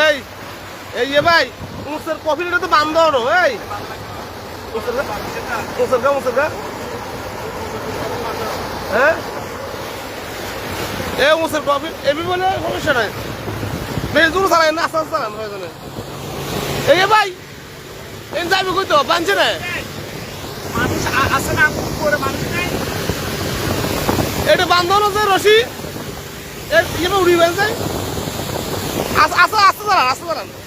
এই এই যে ভাই উঁচের কফিটা তো বান্ধ হলো এই। উঁচের গা উঁচের গা হ্যাঁ? এ উঁচের কফি এবি বলে সমস্যা নাই। বেশ দূর চালাই না আস্তে আস্তে চালান এই যে ভাই এই যাবি কই তো বানছে না মানুষ না করে মানুষ নাই। এটা বান্ধব যে রশি। এর ইয়ে উড়ি বেড়ে আস্তে আস্তে আস্তে চালান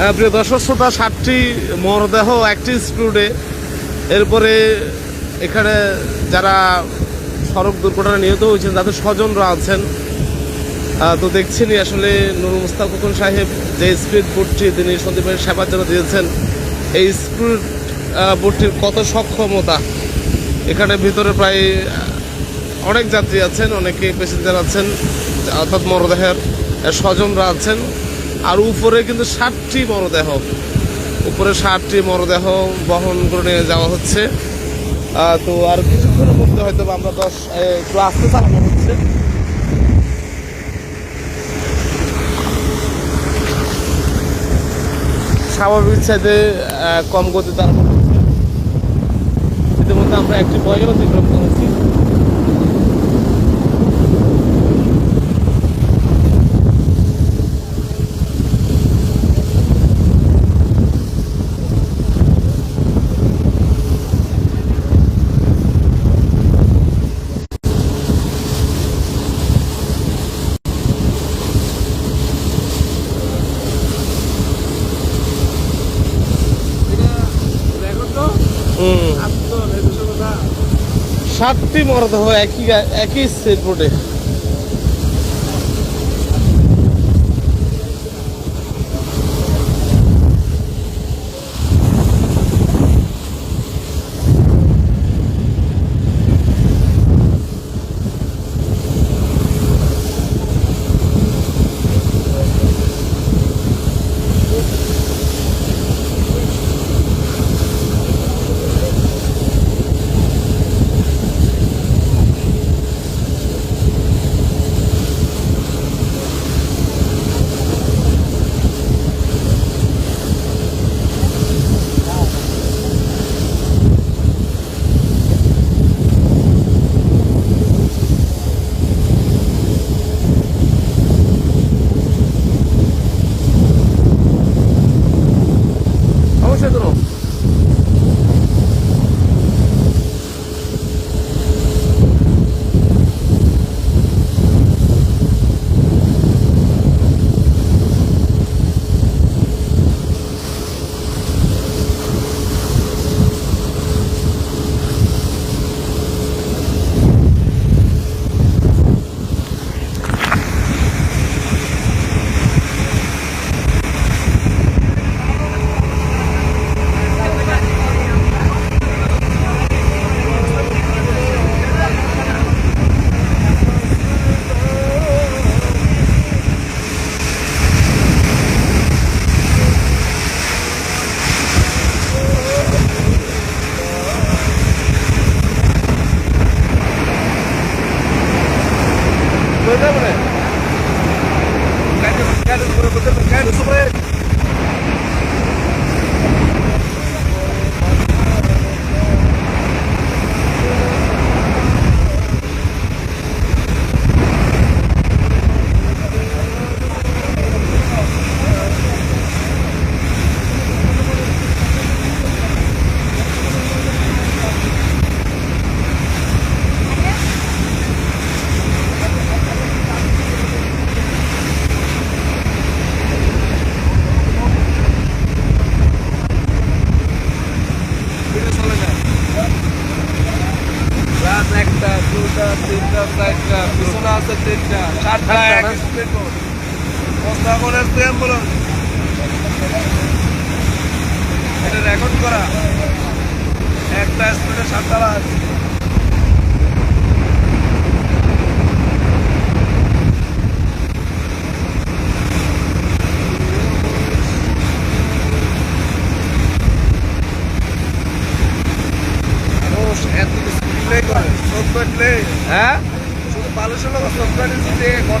প্রিয় দর্শক, শ্রোতা মরদেহ, একটি স্ক্রুডে। এরপরে এখানে যারা সড়ক দুর্ঘটনায় নিহত হয়েছেন, তাদের স্বজনরা আছেন। তো দেখছেনই আসলে নুর মুস্তাক খোকন সাহেব যে স্পিড বোটটি তিনি সন্দীপের সেবার জন্য দিয়েছেন। এই স্পিড বোটটির কত সক্ষমতা? এখানে ভিতরে প্রায় অনেক যাত্রী আছেন, অনেকে প্যাসেঞ্জার আছেন, অর্থাৎ মরদেহের স্বজনরা আছেন। আর উপরে কিন্তু ষাটটি মরদেহ। উপরে ষাটটি মরদেহ বহন করে নিয়ে যাওয়া হচ্ছে। তো আর কিছুক্ষণের মধ্যে হয়তো আমরা দশ একটু আসতে চালানো হচ্ছে। স্বাভাবিক চাইতে কম গতি তার ইতিমধ্যে আমরা একটি বয় অতিক্রম করেছি। ষাটটি মরদেহ একই একই সেট বোর্ডে তিনটা চারটা পিছনে আছে তিনটা চারটা এক স্পিড মোস্তাফরের তো অ্যাম্বুলেন্স এটা রেকর্ড করা। একটা স্পিডে সাতটা আছে মানুষ এত স্পিডে করে চোখ পেটলে হ্যাঁ শুধু বালুশের লোক চোখ পেটে যদি এখন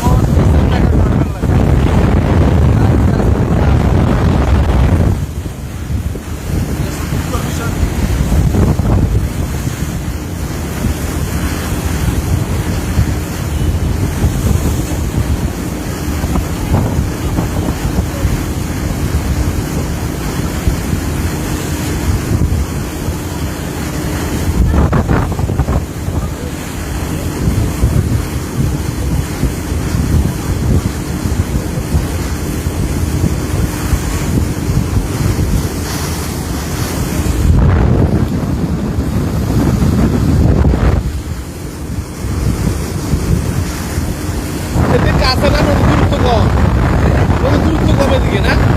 এদিকে আছে